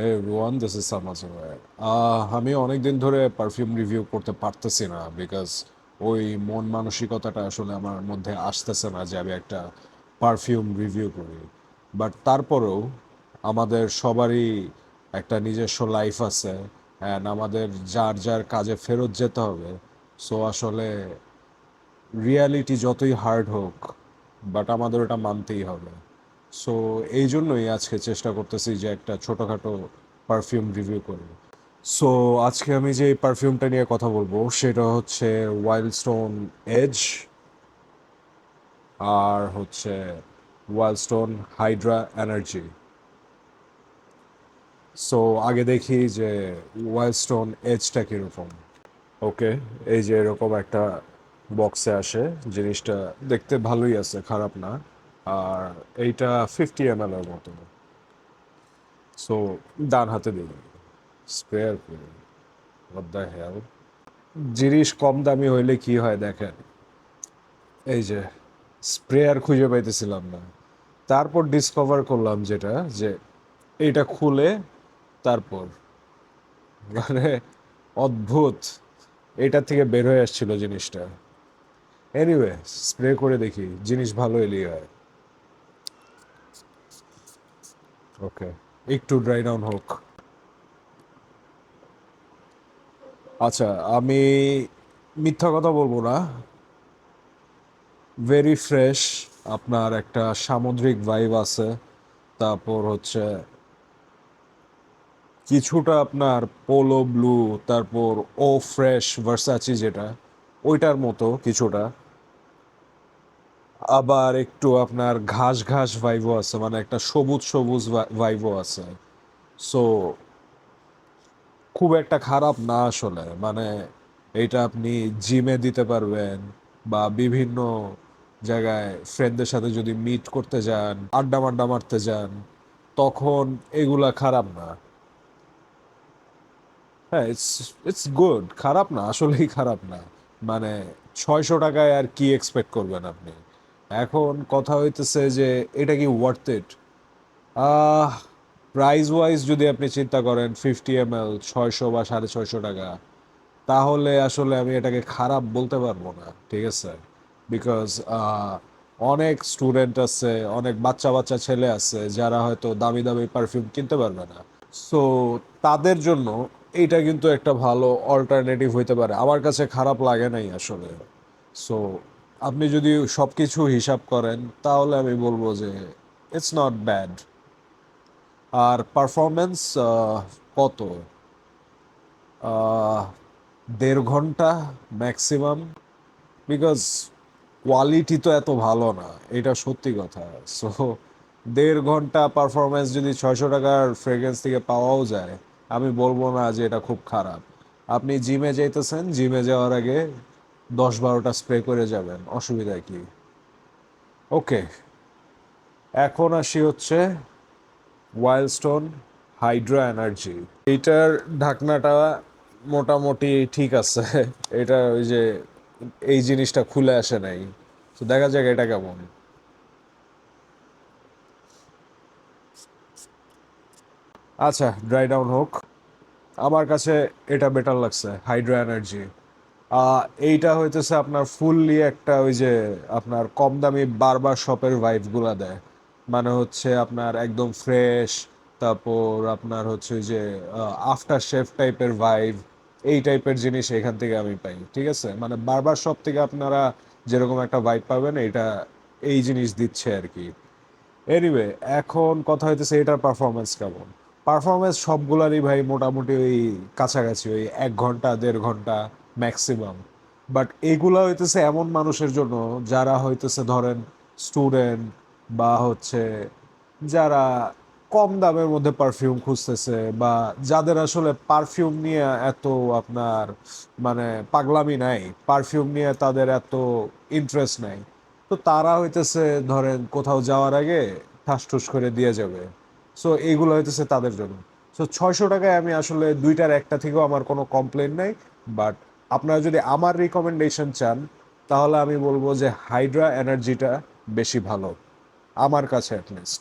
This is Samaz uh, আমি অনেক দিন ধরে পারফিউম রিভিউ করতে পারতেছি না বিকজ ওই মন মানসিকতাটা আসলে আমার মধ্যে আসতেছে না যে আমি একটা পারফিউম রিভিউ করি। বাট তারপরেও আমাদের সবারই একটা নিজস্ব লাইফ আছে অ্যান্ড আমাদের যার যার কাজে ফেরত যেতে হবে। সো আসলে রিয়ালিটি যতই হার্ড হোক বাট আমাদের ওটা মানতেই হবে। সো এই জন্যই আজকে চেষ্টা করতেছি যে একটা ছোটোখাটো পারফিউম রিভিউ করি। সো আজকে আমি যে পারফিউমটা নিয়ে কথা বলব, সেটা হচ্ছে ওয়াইল্ড স্টোন এজ আর হচ্ছে wild stone hydra energy so আগে দেখি যে ওয়াইল্ড স্টোন এজটা কীরকম। ওকে এই যে এরকম একটা বক্সে আসে, জিনিসটা দেখতে ভালোই আছে, খারাপ না। আর এইটা ফিফটি এম এল এর মতো। সো ডান হাতে দিই স্প্রেয়ার করি। What the hell? জিনিস কম দামি হইলে কি হয় দেখেন? এই যে স্প্রেয়ার খুঁজে পাইতেছিলাম না। তারপর ডিসকভার করলাম যেটা, যে এইটা খুলে তারপর মানে অদ্ভুত। এটা থেকে বের হয়ে আসছিল জিনিসটা। এনিওয়ে স্প্রে করে দেখি, জিনিস ভালো এলি হয়। ওকে, একটু ড্রাই ডাউন হোক। আচ্ছা আমি মিথ্যা কথা বলব না। ভেরি ফ্রেশ আপনার একটা সামুদ্রিক ভাইব আছে। তারপর হচ্ছে কিছুটা আপনার পোলো ব্লু তারপর ও ফ্রেশ ভার্সাচি যেটা, ওইটার মতো কিছুটা। আবার একটু আপনার ঘাস ঘাস ভাইবও আছে মানে একটা সবুজ সবুজ ভাইবও আছে। সো খুব একটা খারাপ না আসলে মানে এটা আপনি জিমে দিতে পারবেন বা বিভিন্ন জায়গায় ফ্রেন্ডদের সাথে যদি মিট করতে যান আড্ডা মাড্ডা মারতে যান, তখন এগুলা খারাপ না। হ্যাঁ ইটস ইটস গুড খারাপ না, আসলেই খারাপ না। মানে ছয়শো টাকায় আর কি এক্সপেক্ট করবেন আপনি? এখন কথা হইতেছে যে এটা কি ওয়ার্থ ইট প্রাইস ওয়াইজ যদি আপনি চিন্তা করেন ফিফটি এম এল ছয়শো বা সাড়ে ছয়শো টাকা, তাহলে আসলে আমি এটাকে খারাপ বলতে পারব না, ঠিক আছে? বিকজ অনেক স্টুডেন্ট আছে, অনেক বাচ্চা বাচ্চা ছেলে আছে, যারা হয়তো দামি দামি পারফিউম কিনতে পারবে না। সো তাদের জন্য এইটা কিন্তু একটা ভালো অল্টারনেটিভ হইতে পারে। আমার কাছে খারাপ লাগে নাই আসলে। সো আপনি যদি সব কিছু হিসাব করেন, তাহলে আমি বলব যে ইটস নট ব্যাড আর পারফরমেন্স কত? দেড় ঘণ্টা ম্যাক্সিমাম বিকজ কোয়ালিটি তো এত ভালো না, এটা সত্যি কথা। সো দেড় ঘণ্টা পারফরমেন্স যদি ছয়শো টাকার ফ্রেগ্রেন্স থেকে পাওয়াও যায়, আমি বলব না যে এটা খুব খারাপ। আপনি জিমে যাইতেছেন জিমে যাওয়ার আগে দশ বারোটা স্প্রে করে যাবেন, অসুবিধা কি? ওকে এখন আসি হচ্ছে ওয়াইল্ডস্টোন হাইড্রো এনার্জি এইটার ঢাকনাটা মোটামুটি ঠিক আছে, এটা ওই যে এই জিনিসটা খুলে আসে নাই। তো দেখা যাক এটা কেমন। আচ্ছা ড্রাই ডাউন হোক। আমার কাছে এটা বেটার লাগছে হাইড্রো এনার্জি এইটা হইতেছে আপনার ফুললি একটা ওই যে আপনার কম দামি বারবার শপের ভাইবগুলা দেয়। মানে হচ্ছে আপনার একদম ফ্রেশ তারপর আপনার হচ্ছে ওই যে আফটার শেফ টাইপের ভাইব এই টাইপের জিনিস এখান থেকে আমি পাই, ঠিক আছে? মানে বারবার শপ থেকে আপনারা যেরকম একটা ভাইব পাবেন এটা এই জিনিস দিচ্ছে আর কি। এনিওয়ে এখন কথা হইতেছে এটার পারফরমেন্স কেমন? পারফরমেন্স সবগুলারই ভাই মোটামুটি ওই কাছাকাছি, ওই এক ঘণ্টা, দেড় ঘণ্টা ম্যাক্সিমাম। বাট এগুলা হইতেছে এমন মানুষের জন্য যারা হইতেছে ধরেন স্টুডেন্ট বা হচ্ছে যারা কম দামের মধ্যে পারফিউম খুঁজতেছে বা যাদের আসলে পারফিউম নিয়ে এত আপনার মানে পাগলামি নাই, পারফিউম নিয়ে তাদের এত ইন্টারেস্ট নাই, তো তারা হইতেছে ধরেন কোথাও যাওয়ার আগে ঠাস ঠুস করে দিয়ে যাবে। সো এইগুলো হইতেছে তাদের জন্য। সো ছয়শো টাকায় আমি আসলে দুইটার একটা থেকেও আমার কোনো কমপ্লেন নাই বাট আপনারা যদি আমার রিকমেন্ডেশন চান, তাহলে আমি বলব যে হাইড্রা এনার্জিটা বেশি ভালো, আমার কাছে অ্যাটলিস্ট